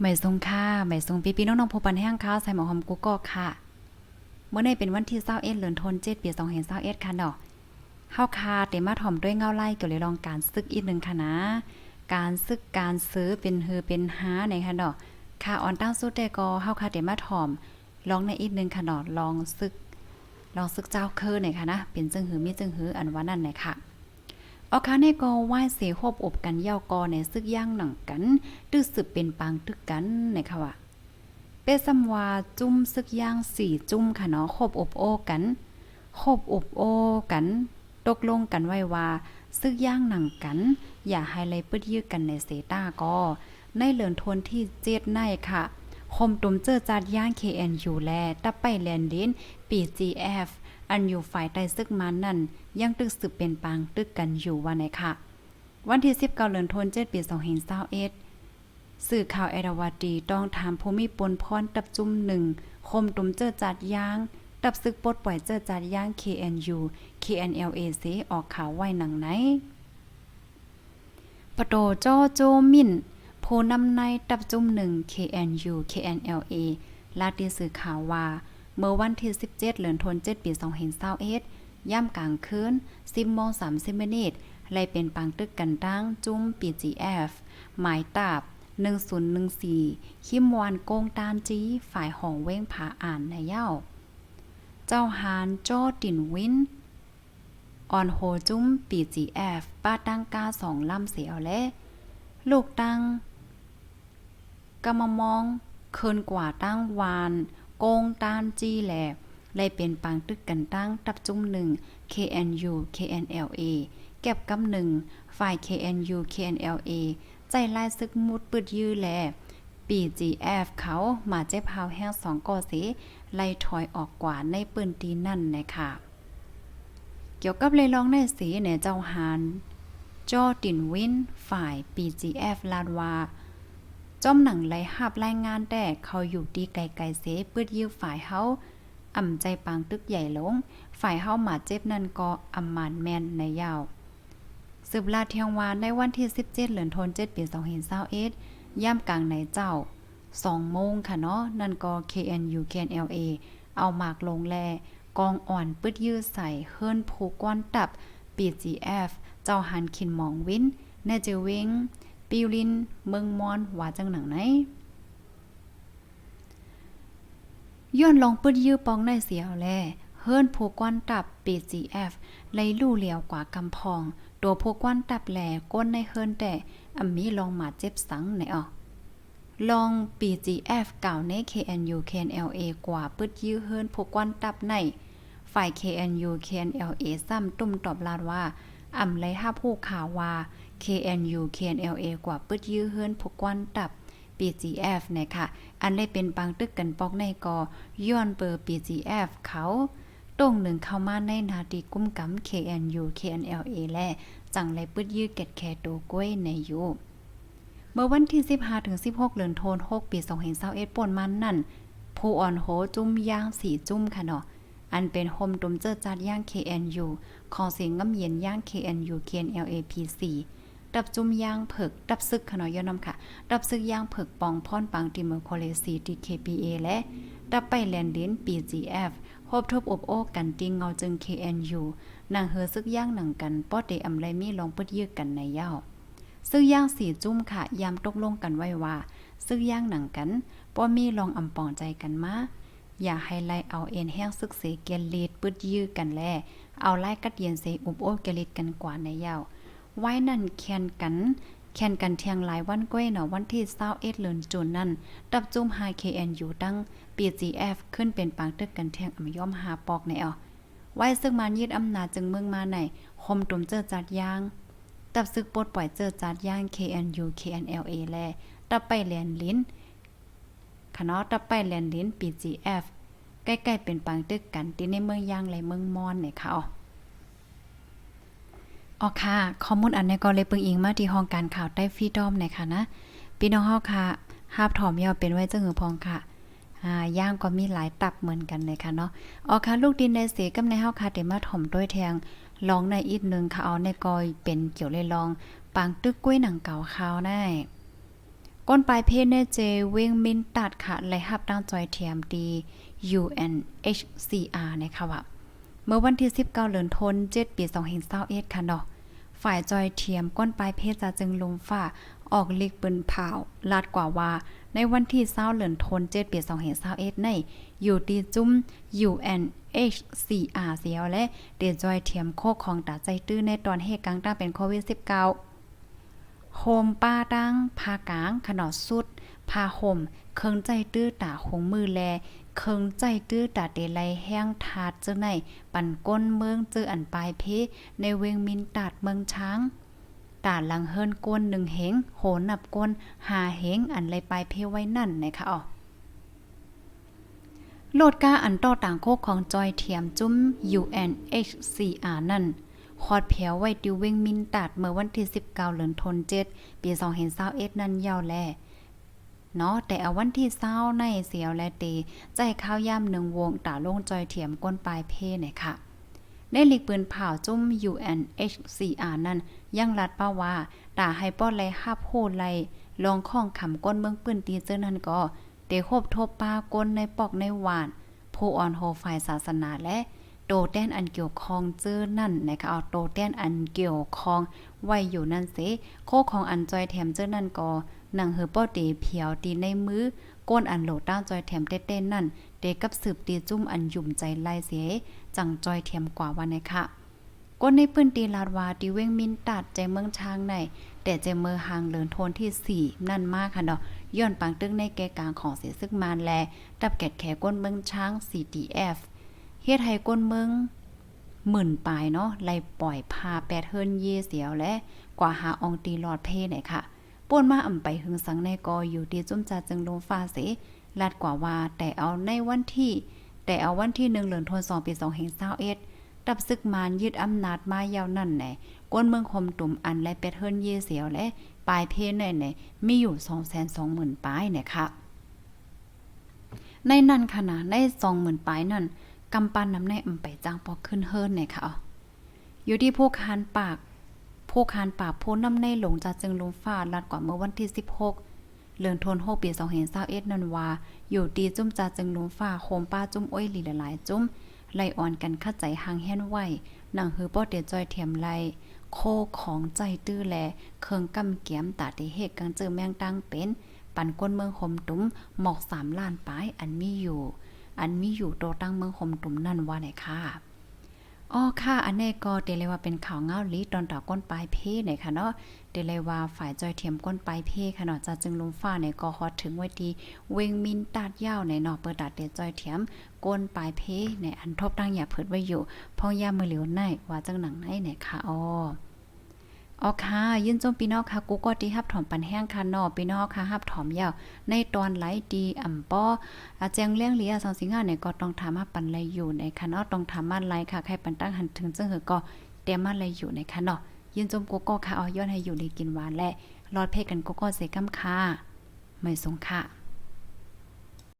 ไม่ทรงค่าไม่ทรงปีพี่น้องๆผู้ปันแห้งข้าวใส่หมอหอมกุ๊กกอกค่ะ เมื่อในเป็นวันที่21เอ็ดเลือนธันวาคมปี2021ค่ะเนาะเฮาคาเตมาถ่อมด้วยเงาไล่เกี่ยวกับรองการซึกอีกหนึงค่ะนะ การซึกการซื้อเป็นเฮือเป็นหาในค่ะเนาะค่ะออนตั้งสุดแต่ก็เฮาคาเตมาถ่อมลองในอีกหนึงค่ะเนาะลองซึกลองซึกเจ้าเคอหน่อยค่ะนะเป็นจึงหือมีจึงหืออันว่านั่นหน่อยค่ะ เอาคาในก็ไหว้เสโฮบอบกันเย่ากอในซึกย่างหนังกันตึกสืบเป็นปางตึกกันในค่ะว่าเปซัมวาจุ้มซึกย่างสี่จุ้มค่ะเนาะโคบอบโอ้กันโคบอบโอ้กัน ตกลงกันไว้ว่า ซึกย่างหนังกัน อย่าให้ไลปึดยื้อกันในเซต้าก็ในเหลือนทนที่เจ็ดในค่ะคมตุมเจอจัดย่าง KNU แลตับไปแลนดินปี GF อันอยู่ฝ่ายใต้ซึกมันนั่น ยังตึกสืบเป็นปางตึกกันอยู่ว่าไหนค่ะ วันที่19เดือนธันวาคมปี2021สื่อข่าวเอราวาตีต้องถามภูมิปนพรตับจุ่มหนึ่งคมตุมเจอจัดย่าง ตับซึกปดปล่อยเจอจัดย่าง KNU KNLAC ออกข่าวไว้หนังไหนปะโตจอโจมินโพนำในตับจุ่มหนึ่ง KNU KNLA ลาตีสื่อข่าวว่า เมื่อวันที่ 17 เดือนธันวาคมปี2021ย่ำกลางคืน10โมง30มินิไลเป็นปังตึกกันตั้งจุ้ม PGF หมายตาบ 1014 คิมวานโกงตานจีฝ่ายห้องเว้งผาอ่านในเย้า เจ้าหานโจตินวินออนโฮจุ้ม PGF ป้าตั้งกาสองลำเสียวและ ลูกตั้งกำมมองเคินกว่าตั้งวาน กงตานจี้แหลเลยเป็นปังตึกกันตั้งตับจุ้มหนึ่ง KNU KNLA เก็บกำหนึ่งฝ่าย KNU KNLA ใจลายซึกมุดปืดยื้อแล PGF เขามาเจ็บพาวแห้งสองก่อเสไล่ถอยออกกว่าในปืนตีนั่นนะคะเกี่ยวกับเลยลองในสีเนี่ยเจ้าหานจอตินวินฝ่าย PGF ลาดว่า จอมหนังไล่หับรายงานแต่เขาอยู่ดีไกลๆเสปืดยื้อฝ่ายเฮาอ่ำใจปางตึกใหญ่ลง ฝ่ายเฮาหมาเจ็บนั่นก็อำมานแมนในยาว สืบลาเทียงวานในวันที่ 17เดือนธันวาคมปี2021ย่ำกลางในเจ้า2โมงค่ะเนาะนั่นก็ KNU KNLA เอาหมากลงแลกองอ่อนปึดยื้อใส่เฮิรนผูกก้อนตับ PGF เจ้าหันขินหมองวินแน่เจอเวง ปิวลิน เมืองมอนว่าจังหนังไหนย้อนลองปึดยื้อปองในเสียวแลเฮิรนผูกก้อนตับ PGF ไล่ลู่เหลียวกว่ากำพอง ตัวผูกก้อนตับแหลก้นในเฮิรนแต่อำมีลองมาเจ็บสังไหนอ่อลอง PGF เก่าใน KNU KNLA กว่าปึดยื้อเฮิรนผูกก้อนตับในฝ่าย KNU KNLA ซ้ำตุ้มตอบลาดว่าอ่ำไลห้าผู้ข่าวว่า KNU KNLA กว่าปึดยื้อเฮิรนผูกก้อนตับ PGF นะคะอันได้เป็นปังตึกกันปอกในกอย้อนเปอร์ PGF เขาตรงหนึ่งเข้ามาในนาทีกุ้มกำ KNU KNLA และจังไรปึดยื้อเก็ดแคโตวกล้วยในยูเมื่อวันที่ 15ถึง16 เดือนธันวาคมปี2021ป่นมันนั่น ผู้อ่อนโหจุ้มย่างสีจุ้มค่ะเนาะ อันเป็นโฮมตุมเจอจัดย่าง KNU ของเสียงง้ำเย็นย่าง KNU KNLAP4 ดับจุ้มย่างเผิก ดับซึกขนาะย้อนนำค่ะ ดับซึกย่างเผิกปองพอนปังติเมอร์โคเลซีติ KPA และ ดับไปแลนดิน PGF พบทบอบโอ้กันติงเงาจึง KNU นางเฮอซึกย่างหนังกันป้อเตอำไรมีลองปึดยื้อกันในเย้าซึ่งย่างสีจุ้มค่ะ ยามตกลงกันไว้ว่า ซึ่งย่างหนังกันป้อมีลองอำปองใจกันมาอย่าให้ไล่เอาเอ็นแห้งซึกเสเกลีดปึดยื้อกันแล เอาไล่กัดเย็นเสอุบโอเกลิดกันกว่าในยาว ไว้นั่นแคนกันแคนกันเทียงหลายวันก้อยเนาะวันที่21เดือนจุนนั่นดับจุ้ม 5KNU ตั้ง PGF ขึ้นเป็นปางตึกกันเทียงอำย่อมหาปอกในเอาไว้ซึ่งมันยึดอำนาจจึงเมืองมาในคมตุมเจอจัดยางตับซึกปลดปล่อยเจอจัดย่าง KNU KNLA แลตับไปแลนลิ้นคณะตับไปแลนลิ้น PGF ใกล้ๆเป็นปางตึกกันที่ในเมืองย่างและเมืองมอนเนี่ยค่ะอ๋อ อ๋อค่ะข้อมูลอันนี้ก็เลยเปิงอิงมาที่ห้องการข่าวใต้ฟีดอมเนี่ยค่ะนะพี่น้องเฮาค่ะหาบถอมยาวเป็นไว้เจ้าหือพองค่ะอ่าย่างก็มีหลายตับเหมือนกันเลยค่ะเนาะอ๋อค่ะลูกดินในเสกำในเฮาค่ะเดี๋ยวมาถ่อมด้วยแทงลองในอีกหนึ่งค่ะเอาในกอยเป็นเกี่ยวเลยลองปางตึกกล้วยหนังเก่าขาวได้ก้นปลายเพศเนเจเวงมินตัดค่ะไล่หับตั้งจอยเทียมดี UNHCR นะคะว่าเมื่อวันที่ 19เดือนธันวาคม7ปี2021ค่ะเนาะ ฝ่ายจอยเทียมก้นปลายเพศจะจึงลมฝ่า ออกลิกปืนเผาลาดกว่าว่า ในวันที่20เดือนธันวาคม7ปี2021ใน อยู่ที่จุ้ม UNHCR เสียวและเดจอยเทียมโคกของตาใจตื้อในตอนเหตุการณ์ตั้งเป็นโควิด -19 โฮมป้าตั้งพากลางขนอดสุดพาห่ม เคิงใจตื้อตาคงมือแล เคิงใจตื้อตาเดลัยแห้งทาดเจ้าในปั่นก้นเมืองเจออันปลายเพในเวงมินตาดเมืองช้างตาลังเฮิรนก้นหนึ่งเหงโหนนับก้นหาเหงอันเลยปลายเพไว้นั่นนะคะอ๋อโลดกาอันต่อต่างโคกของจอยเทียมจุ้ม UNHCR นั่นคอดแผวไว้ดิวเวงมินตัดเมื่อวันที่ 19เดือนธันวาคมปี2021นั้นยาวแล เนาะแต่เอาวันที่เศร้าในเสียวและเตใจข้าวย่ำหนึ่งวงต่าลงจอยเทียมก้นปลายเพเนี่ยค่ะในหลีกปืนเผาจุ้ม UNHCR นั่นยังรัดป้าว่าตาให้ป้อไลฮับโหไลลองข้องขำก้นเมืองปืนตีเจอนั่นก็เตโคบทบปาก้นในปอกในหวานผู้อ่อนโฮฝ่ายศาสนาและโตแต้นอันเกี่ยวข้องเจอนั่นนะคะเอาโตแต้นอันเกี่ยวข้องไว้อยู่นั่นเสโคของอันจอยแถมเจอนั่นก็ หนังเฮอป้อตีเพียวตีในมือก้นอันโหลต้าจอยแถมเต้นๆนั่นเดกับสืบตีจุ้มอันยุ่มใจไล่เสียจังจอยเทียมกว่าวันนะคะก้นในพื้นตีลาดวาตีเว้งมินตัดใจเมืองช้างในแต่เจเมอหางเลินโทนที่ 4 นั่นมากค่ะเนาะย้อนปังตึกในแกกลางของเสียซึกมานแลตับแกดแขก้นเมืองช้าง CTF เฮ็ดให้ก้นเมืองหมื่นปลายเนาะไล่ปล่อยพาแปดเฮิรนเยเสียวและกว่าหาอองตีหลอดเพไหนค่ะ ป่วนมาอ่ำไปหึงสังในกออยู่ที่จุ้มจาจึงลงฟ้าเสลาดกว่าว่าแต่เอาในวันที่ แต่เอาวันที่1เดือนธันวาคมปี2021ตับซึกมานยึดอำนาจมายาวนั่นแหน่ก้นเมืองคมตุ่มอันและเป็ดเฮิรนเยเสียวและปลายเพนในๆมีอยู่220,000ปลายเนี่ยค่ะในนั้นขนาดใน20,000ปลายนั่นกำปั้นน้ำในอำไปจ้างปอกขึ้นเฮิรนเนี่ยค่ะอ๋ออยู่ที่พวกคานปาก พวกคานปากโพน้ำในหลงจากจึงลงฟ้าลัดกว่าเมื่อวันที่ 16 เลือนทน6ปี2021นันว่า อยู่ดีจุ้มจาจึงลงฟ้าโคมป้าจุ้มอ้อยหลีหลายๆจุ้มไล่อ่อนกันคัดใจหางแห่นไหวหนังหือป้อเดจอยเทียมไลโคของใจตื้อแลเคิงกำเกียมตาติเฮกกังเจอแมงตังเป็น ปันก้นเมืองคมตุ้มหมอกสามล้านปลายอันมีอยู่ อันมีอยู่โตตั้งเมืองคมตุ้มนั่นว่าไหนค่ะ อ๋อค่ะ อันนี้ก็เดเลยว่าเป็นข่าวเงาลีตอนต่อก้นปลายเพศเนี่ยค่ะเนาะเดเลยว่าฝ่ายจอยเทียมก้นปลายเพค่ะเนาะจะจึงลมฟ้าในก็ฮอตถึงไว้ดีเวงมินตาดยาวในเนาะเปิดตัดเดจอยเทียมก้นปลายเพศในอันทบตั้งอย่าเพิดไว้อยู่พ่อย่ามือเหลียวในว่าจังหนังไหนไหนค่ะอ๋อ อ๋อค่ะยินจมพี่น้องค่ะกูก็ที่ฮับถอมปันแห้งค่ะนอพี่น้องค่ะฮับถอมยาวในตอนไหลดีอ่ำป้ออาแจงเลี้ยงเหลียสังสิงหาเนี่ยก็ต้องถามมาปันไรอยู่ในค่ะเนาะต้องถามมาไรค่ะใครปันตั้งหันถึงซึ่งเหอก็เตรียมมาไรอยู่ในค่ะเนาะยินจมกูก็ค่ะเอาย้อนให้อยู่ในกินหวานและรอดเพศกันกูก็เสกำค่ะไม่สงค่ะ